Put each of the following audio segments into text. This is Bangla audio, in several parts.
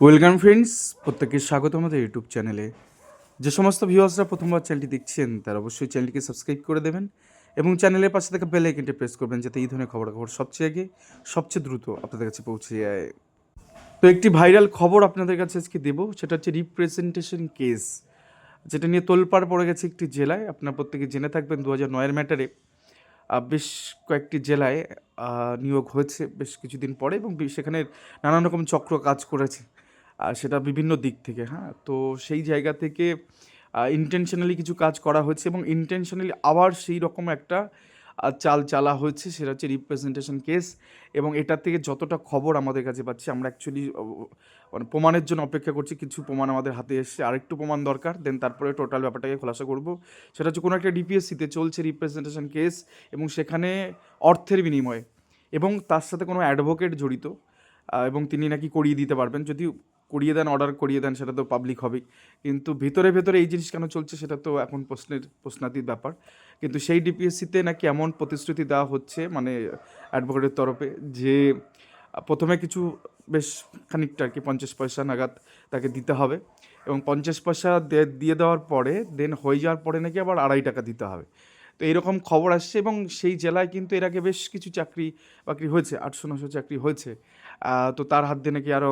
ওয়েলকাম ফ্রেন্ডস, প্রত্যেককে স্বাগত আমাদের ইউটিউব চ্যানেলে। যে সমস্ত ভিউয়ার্সরা প্রথমবার চ্যানেলটি দেখছেন, তারা অবশ্যই চ্যানেলটিকে সাবস্ক্রাইব করে দেবেন এবং চ্যানেলের পাশে থাকা বেল আইকনটি প্রেস করবেন যাতে এই ধরনের খবরাখবর সবচেয়ে আগে, সবচেয়ে দ্রুত আপনাদের কাছে পৌঁছে যায়। তো একটি ভাইরাল খবর আপনাদের কাছে আজকে দেবো, সেটা হচ্ছে রিপ্রেজেন্টেশন কেস যেটা নিয়ে তোলপাড় পড়ে গেছে একটি জেলায়, আপনার প্রত্যেকে জেনে থাকবেন দু হাজার নয়ের ম্যাটারে বেশ কয়েকটি জেলায় নিয়োগ হয়েছে বেশ কিছুদিন পরে এবং সেখানে নানান রকম চক্র কাজ করেছে। সেটা বিভিন্ন দিক থেকে হ্যাঁ? তো সেই জায়গা থেকে ইন্টেনশনালি কিছু কাজ করা হয়েছে এবং ইন্টেনশনালি আবার সেই রকম একটা চাল চালা হয়েছে, সেটা হচ্ছে রিপ্রেজেন্টেশন কেস এবং এটার থেকে যতটা খবর আমাদের কাছে পাচ্ছি, আমরা অ্যাকচুয়ালি মানে প্রমাণের জন্য অপেক্ষা করছি, কিছু প্রমাণ আমাদের হাতে এসছে, আরেকটু প্রমাণ দরকার দেন তারপরে টোটাল ব্যাপারটাকে খোলাসা করব। সেটা হচ্ছে কোনো একটা ডিপিএসসিতে চলছে রিপ্রেজেন্টেশন কেস এবং সেখানে অর্থের বিনিময়ে এবং তার সাথে কোনো অ্যাডভোকেট জড়িত এবং তিনি নাকি করিয়ে দিতে পারবেন যদি করিয়ে দেন অর্ডার করিয়ে দেন, সেটা তো পাবলিক হবেই। কিন্তু ভেতরে ভেতরে এই জিনিস কেন চলছে সেটা তো এখন প্রশ্নের, প্রশ্নাতীত ব্যাপার। কিন্তু সেই ডিপিএসসিতে নাকি এমন প্রতিশ্রুতি দেওয়া হচ্ছে মানে অ্যাডভোকেটের তরফে, যে প্রথমে কিছু বেশ খানিকটা আর কি, পঞ্চাশ পয়সা নাগাদ তাকে দিতে হবে। এবং পঞ্চাশ পয়সা দিয়ে দেওয়ার পরে দেন হয়ে যাওয়ার পরে নাকি আবার আড়াই টাকা দিতে হবে। তো এরকম খবর আসছে এবং সেই জেলায় কিন্তু এর আগে বেশ কিছু চাকরি বাকরি হয়েছে, আটশো নশো চাকরি হয়েছে। তো তার হাত দিয়ে নাকি আরও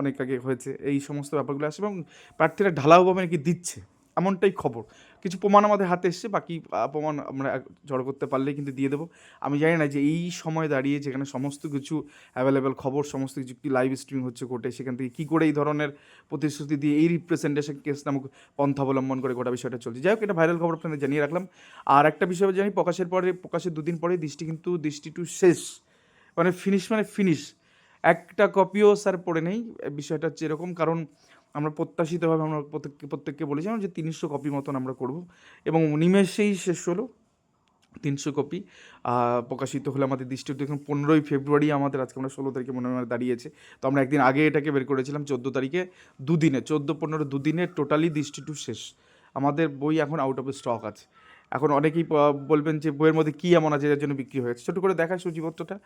অনেক আগে হয়েছে। এই সমস্ত ব্যাপারগুলো আসছে এবং প্রার্থীরা ঢালাওভাবে নাকি দিচ্ছে, এমনটাই খবর। কিছু প্রমাণ আমাদের হাতে এসছে, বাকি প্রমাণ আমরা জড়ো করতে পারলেই কিন্তু দিয়ে দেবো। আমি জানি না যে এই সময় দাঁড়িয়ে যেখানে সমস্ত কিছু অ্যাভেলেবেল খবর, সমস্ত কিছু, কি লাইভ স্ট্রিমিং হচ্ছে কোর্টে, সেখান থেকে কী করে এই ধরনের প্রতিশ্রুতি দিয়ে এই রিপ্রেজেন্টেশন কেস নামক পন্থা অবলম্বন করে গোটা বিষয়টা চলছে। যাই হোক, এটা ভাইরাল খবর আপনাদের জানিয়ে রাখলাম। আর একটা বিষয় জানি, প্রকাশের পরে, প্রকাশের দুদিন পরে দৃষ্টি কিন্তু, দৃষ্টি টু শেষ। মানে ফিনিশ মানে ফিনিশ একটা কপিও স্যার পড়ে নেই, বিষয়টা হচ্ছে এরকম, কারণ আমরা প্রত্যাশিতভাবে আমরা প্রত্যেককে প্রত্যেককে বলেছিলাম যে তিনশো কপি মতন আমরা করব। এবং নিমেষেই শেষ হলো তিনশো কপি। প্রকাশিত হলে আমাদের দৃষ্টি। দেখুন, পনেরোই ফেব্রুয়ারি আমাদের আজকে আমরা ষোলো তারিখে মনে হয় দাঁড়িয়েছে। তো আমরা একদিন আগে এটাকে বের করেছিলাম, চোদ্দ তারিখে দুদিনে, চোদ্দ, পনেরো দুদিনে টোটালি দৃষ্টি টু শেষ। আমাদের বই এখন আউট অফ স্টক আছে। এখন অনেকেই বলবেন যে বইয়ের মধ্যে কী এমন আছে যার জন্য বিক্রি হয়েছে। ছোটো করে দেখায় সূচিপত্রটা।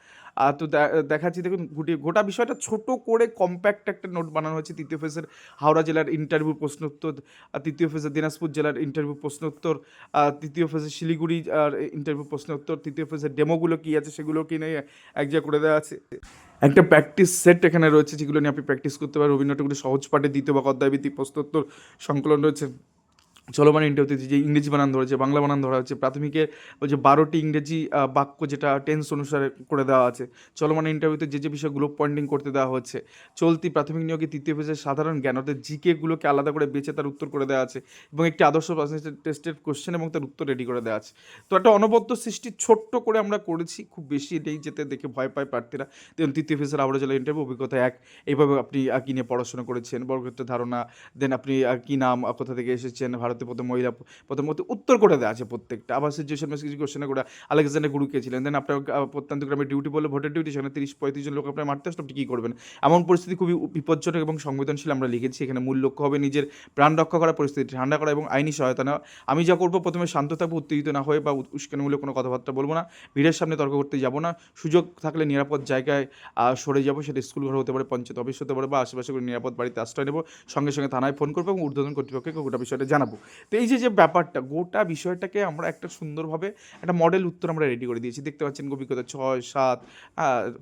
আর তো দেখাচ্ছি, দেখুন, গুটি, গোটা বিষয়টা ছোট করে কম্প্যাক্ট একটা নোট বানানো হয়েছে তৃতীয় ফেজের হাওড়া জেলার ইন্টারভিউ প্রশ্নোত্তর তৃতীয় ফেজের দিনাজপুর জেলার ইন্টারভিউ প্রশ্নোত্তর তৃতীয় ফেজের শিলিগুড়ি আর ইন্টারভিউ প্রশ্নোত্তর, তৃতীয় ফেজের ডেমোগুলো কী আছে সেগুলো কি নিয়ে এক জায়গায় করে দেওয়া আছে। একটা প্র্যাকটিস সেট এখানে রয়েছে যেগুলো নিয়ে আপনি প্র্যাকটিস করতে পারেন। রবীন্দ্রনাথ সহজ পাঠে দ্বিতীয় বা অধ্যায়ভিত্তিক প্রশ্নোত্তর সংকলন রয়েছে। চলমান ইন্টারভিউতে যে ইংরেজি বানান ধরা হচ্ছে, বাংলা বানান ধরা হচ্ছে প্রাথমিকের ওই যে বারোটি ইংরেজি বাক্য যেটা টেন্স অনুসারে করে দেওয়া আছে। চলমান ইন্টারভিউতে যে যে বিষয়গুলো পয়েন্টিং করতে দেওয়া হচ্ছে, চলতি প্রাথমিক নিয়োগে তৃতীয় পেজের সাধারণ জ্ঞান, অর্থাৎ জিকেগুলোকে আলাদা করে বেছে তার উত্তর করে দেওয়া আছে এবং একটি আদর্শ টেস্টের কোশ্চেন এবং তার উত্তর রেডি করে দেওয়া আছে। তো একটা অনবদ্য সৃষ্টি ছোট্ট করে আমরা করেছি, খুব বেশি এটাই যেতে দেখে ভয় পায় প্রার্থীরা। দেন তৃতীয় ফেজের আবরা জেলা ইন্টারভিউ অভিজ্ঞতা এক, এইভাবে আপনি কী নিয়ে পড়াশোনা করেছেন? বর্গক্ষেত্রের ধারণা দেন আপনি কী নাম কোথা থেকে এসেছেন? ভারতের প্রথম মহিলা প্রথম মধ্যে উত্তর দেওয়া আছে প্রত্যেকটা। আবার সিচুয়েশন বেশ কিছু কোশ্চেনে করে আলেকজান্ডার গুরু কে ছিলেন। দেন আপনার প্রত্যন্ত গ্রামে ডিউটি বলে ভোটের ডিউটি সেখানে তিরিশ, পঁয়ত্রিশ জন লোক আপনার মারতে আসলে, আপনি কী করবেন? এমন পরিস্থিতি খুবই বিপজ্জনক এবং সংবেদনশীল আমরা লিখেছি। এখানে মূল লক্ষ্য হবে নিজের প্রাণ রক্ষা করা পরিস্থিতি, ঠান্ডা করা এবং আইনি সহায়তা নেওয়া। আমি যা করব প্রথমে শান্ত থাকব, উত্তেজিত না হয়ে বা উস্কানিমূলক কোনো কথাবার্তা বলব না। ভিড়ের সামনে তর্ক করতে যাব না। সুযোগ থাকলে নিরাপদ জায়গায় সরে যাব। সেটা স্কুল ঘর হতে পারে, পঞ্চায়েত অফিস হতে পারে বা আশেপাশে করে নিরাপদ বাড়িতে আশ্রয় নেব। সঙ্গে সঙ্গে থানায় ফোন করব এবং ঊর্ধ্বতন কর্তৃপক্ষকে গোটা বিষয়টা জানাব। তো এই যে যে ব্যাপারটা, গোটা বিষয়টাকে আমরা একটা সুন্দরভাবে একটা মডেল উত্তর আমরা রেডি করে দিয়েছি। দেখতে পাচ্ছেন অভিজ্ঞতা ছয়, সাত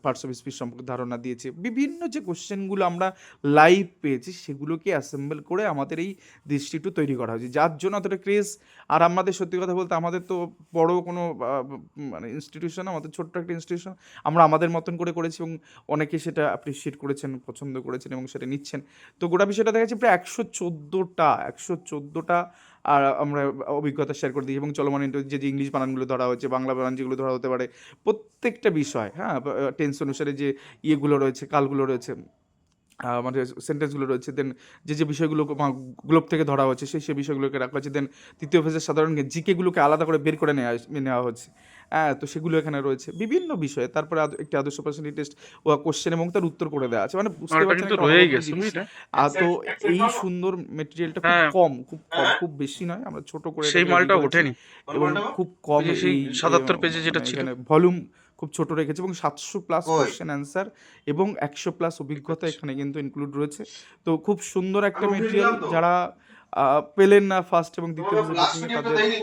পার্টস অফ স্পিচ সম্পর্কে ধারণা দিয়েছে। বিভিন্ন যে কোশ্চেনগুলো আমরা লাইভ পেয়েছি, সেগুলোকে অ্যাসেম্বল করে আমাদের এই দৃষ্টিটু তৈরি করা হয়েছে। যার জন্য অতটা ক্রেজ আর আমাদের সত্যি কথা বলতে, আমাদের তো বড় কোনো মানে ইনস্টিটিউশন আমাদের ছোট্ট একটা ইনস্টিটিউশন আমরা আমাদের মতন করে করেছি এবং অনেকে সেটা অ্যাপ্রিসিয়েট করেছেন, পছন্দ করেছেন এবং সেটা নিচ্ছেন। তো গোটা বিষয়টা দেখা যাচ্ছে প্রায় একশো চোদ্দোটা একশো চোদ্দোটা আর আমরা অভিজ্ঞতা শেয়ার করে দিই এবং চলমান যে যে ইংলিশ বানানগুলো ধরা হচ্ছে, বাংলা বানান যেগুলো ধরা হতে পারে, প্রত্যেকটা বিষয় হ্যাঁ টেন্স অনুসারে যে ইয়েগুলো রয়েছে, কালগুলো রয়েছে আমাদের সেন্টেন্সগুলো রয়েছে দেন যে যে বিষয়গুলো গ্লোব থেকে ধরা হচ্ছে, সেই সেই বিষয়গুলোকে রাখা হচ্ছে দেন তৃতীয় ফেজের সাধারণ জিকেগুলোকে আলাদা করে বের করে নেওয়া নেওয়া হচ্ছে। তো সেগুলো এখানে রয়েছে। বিভিন্ন বিষয়ে তারপরে একটি আদর্শ পার্সেন্টি টেস্ট ও কোশ্চেন এবং তার উত্তর করে দেওয়া আছে। মানে বুঝতে পারছেন কিন্তু রয়েই গেছে জিনিস। আর তো এই সুন্দর মেটেরিয়ালটা খুব হ্যাঁ। কম খুব কম খুব বেশি নয়। আমরা ছোট করে সেই মালটা ওঠেনি। এবং খুব কম সেই এই 77 পেজে যেটা ছিল। এখানে ভলিউম খুব ছোট রেখেছে এবং সাতশো প্লাস কই? কোশ্চেন অ্যান্সার এবং একশো প্লাস অভিজ্ঞতা এখানে কিন্তু ইনক্লুড রয়েছে। তো খুব সুন্দর একটা মেটেরিয়াল যারা পেলেন না ফার্স্ট এবং দ্বিতীয়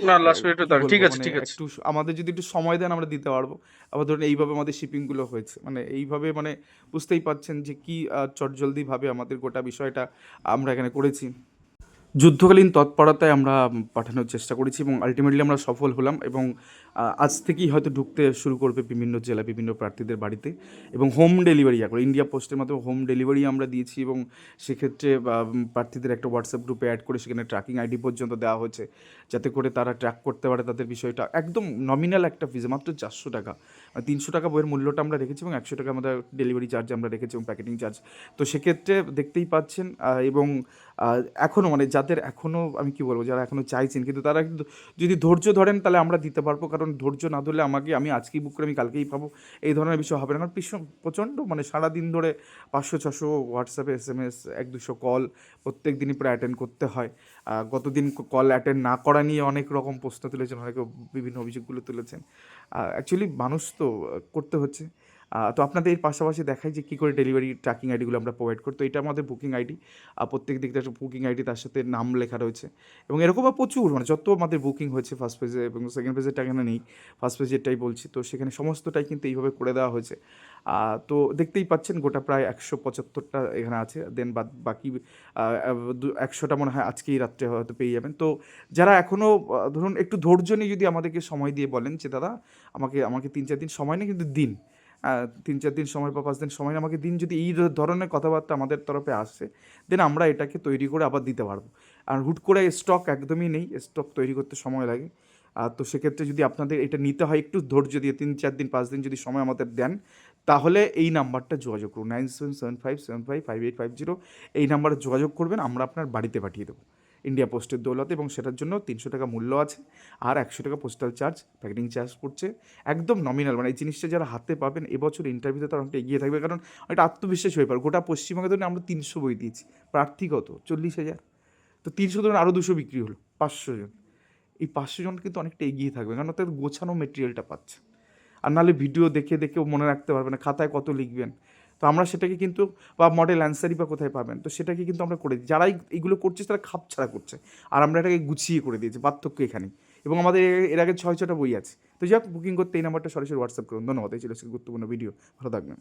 না লাস্ট মিনিটে ঠিক আছে ঠিক আছে। একটু আমাদের যদি একটু সময় দেন আমরা দিতে পারব। আবার ধরুন এইভাবে আমাদের শিপিংগুলো হয়েছে। মানে এইভাবে মানে বুঝতেই পারছেন যে কি চটজলদি ভাবে আমাদের গোটা বিষয়টা আমরা এখানে করেছি। যুদ্ধকালীন তৎপরতায় আমরা পাঠানোর চেষ্টা করেছি এবং আলটিমেটলি আমরা সফল হলাম এবং আজ থেকেই হয়তো ঢুকতে শুরু করবে বিভিন্ন জেলা, বিভিন্ন প্রার্থীদের বাড়িতে এবং হোম ডেলিভারি এখন ইন্ডিয়া পোস্টের মাধ্যমে হোম ডেলিভারি আমরা দিয়েছি এবং সেক্ষেত্রে প্রার্থীদের একটা হোয়াটসঅ্যাপ গ্রুপে অ্যাড করে সেখানে ট্র্যাকিং আইডি পর্যন্ত দেওয়া হয়েছে যাতে করে তারা ট্র্যাক করতে পারে তাদের বিষয়টা। একদম নমিনাল একটা ফিজ মাত্র চারশো টাকা। তিনশো টাকা বইয়ের মূল্যটা আমরা রেখেছি এবং একশো টাকা আমাদের ডেলিভারি চার্জ আমরা রেখেছি এবং প্যাকেটিং চার্জ তো সেক্ষেত্রে দেখতেই পাচ্ছেন এবং এখনও মানে যাদের এখনও আমি কি বলব, যারা এখনও চাইছেন, কিন্তু তারা কিন্তু যদি ধৈর্য ধরেন, তাহলে আমরা দিতে পারব। কারণ ধৈর্য না ধরলে আমাকে, আমি আজকেই বুক করে আমি কালকেই পাবো। এই ধরনের বিষয় হবে না। কারণ ভীষণ প্রচণ্ড মানে সারাদিন ধরে পাঁচশো, ছশো হোয়াটসঅ্যাপে এস এম এস এক দুশো কল প্রত্যেক দিনই প্রায় অ্যাটেন্ড করতে হয়। গতদিন কল অ্যাটেন্ড না করা নিয়ে অনেক রকম প্রশ্ন তুলেছেন, অনেকে বিভিন্ন অভিযোগগুলো তুলেছেন। অ্যাকচুয়ালি মানুষ তো করতে হচ্ছে। তো আপনাদের এর পাশাপাশি দেখাই যে কী করে ডেলিভারি ট্র্যাকিং আইডিগুলো আমরা প্রোভাইড করি। তো এটা আমাদের বুকিং আইডি প্রত্যেক দিক থেকে বুকিং আইডি তার সাথে নাম লেখা রয়েছে। এবং এরকম প্রচুর মানে যত আমাদের বুকিং হয়েছে ফার্স্ট পেজে এবং সেকেন্ড পেজেরটা এখানে নেই ফার্স্ট পেজেরটাই বলছি, তো সেখানে সমস্তটাই কিন্তু এইভাবে করে দেওয়া হয়েছে। তো দেখতেই পাচ্ছেন গোটা প্রায় একশো পঁচাত্তরটা এখানে আছে দেন বাকি একশোটা মনে হয় আজকেই রাত্রে হয়তো পেয়ে যাবেন। তো যারা এখনও ধরুন একটু ধৈর্য নিয়ে যদি আমাদেরকে সময় দিয়ে বলেন যে, দাদা, আমাকে আমাকে তিন, চার দিন সময় নেই, কিন্তু দিন। তিন চার দিন সময় বা পাঁচ দিন সময় আমাকে দিন যদি এই ধরনের কথাবার্তা আমাদের তরফে আসে দেন আমরা এটাকে তৈরি করে আবার দিতে পারব। আর হুট করে স্টক একদমই নেই স্টক তৈরি করতে সময় লাগে। আর তো সেক্ষেত্রে যদি আপনাদের এটা নিতে হয়, একটু ধৈর্য দিয়ে তিন চার দিন, পাঁচ দিন যদি সময় আমাদের দেন, তাহলে এই নাম্বারটা যোগাযোগ করুন nine seven seven five seven five five eight five zero এই নাম্বারে যোগাযোগ করবেন, আমরা আপনার বাড়িতে পাঠিয়ে দেবো। ইন্ডিয়া পোস্টের দৌলতে এবং সেটার জন্য তিনশো টাকা মূল্য আছে আর একশো টাকা পোস্টাল চার্জ প্যাকেটিং চার্জ পড়ছে একদম নমিনাল মানে এই জিনিসটা যারা হাতে পাবেন এবছর ইন্টারভিউতে তারা অনেকটা এগিয়ে থাকবে কারণ একটা আত্মবিশ্বাস হয়ে পারে। গোটা পশ্চিমবঙ্গে ধরুন আমরা তিনশো বই দিয়েছি প্রার্থী কত চল্লিশ হাজার। তো তিনশো ধরুন আরও দুশো বিক্রি হলো, পাঁচশো জন। এই পাঁচশো জন কিন্তু অনেকটা এগিয়ে থাকবে কারণ তাদের গোছানো মেটেরিয়ালটা পাচ্ছে। আর নাহলে ভিডিও দেখে দেখেও মনে রাখতে পারবে না, খাতায় কত লিখবেন। তো আমরা সেটাকে কিন্তু বা মডেল অ্যান্সারই বা কোথায় পাবেন? তো সেটাকে কিন্তু আমরা করে দিই। যারাই এইগুলো করছে তারা খাপ ছাড়া করছে। আর আমরা এটাকে গুছিয়ে করে দিয়েছি, পার্থক্য এখানে এবং আমাদের এর- আগে ছয় ছটা বই আছে। তো যাক বুকিং করতে এই নাম্বারটা সরাসরি হোয়াটসঅ্যাপ করুন। ধন্যবাদ, এই ছিল গুরুত্বপূর্ণ ভিডিও ভালো থাকবেন।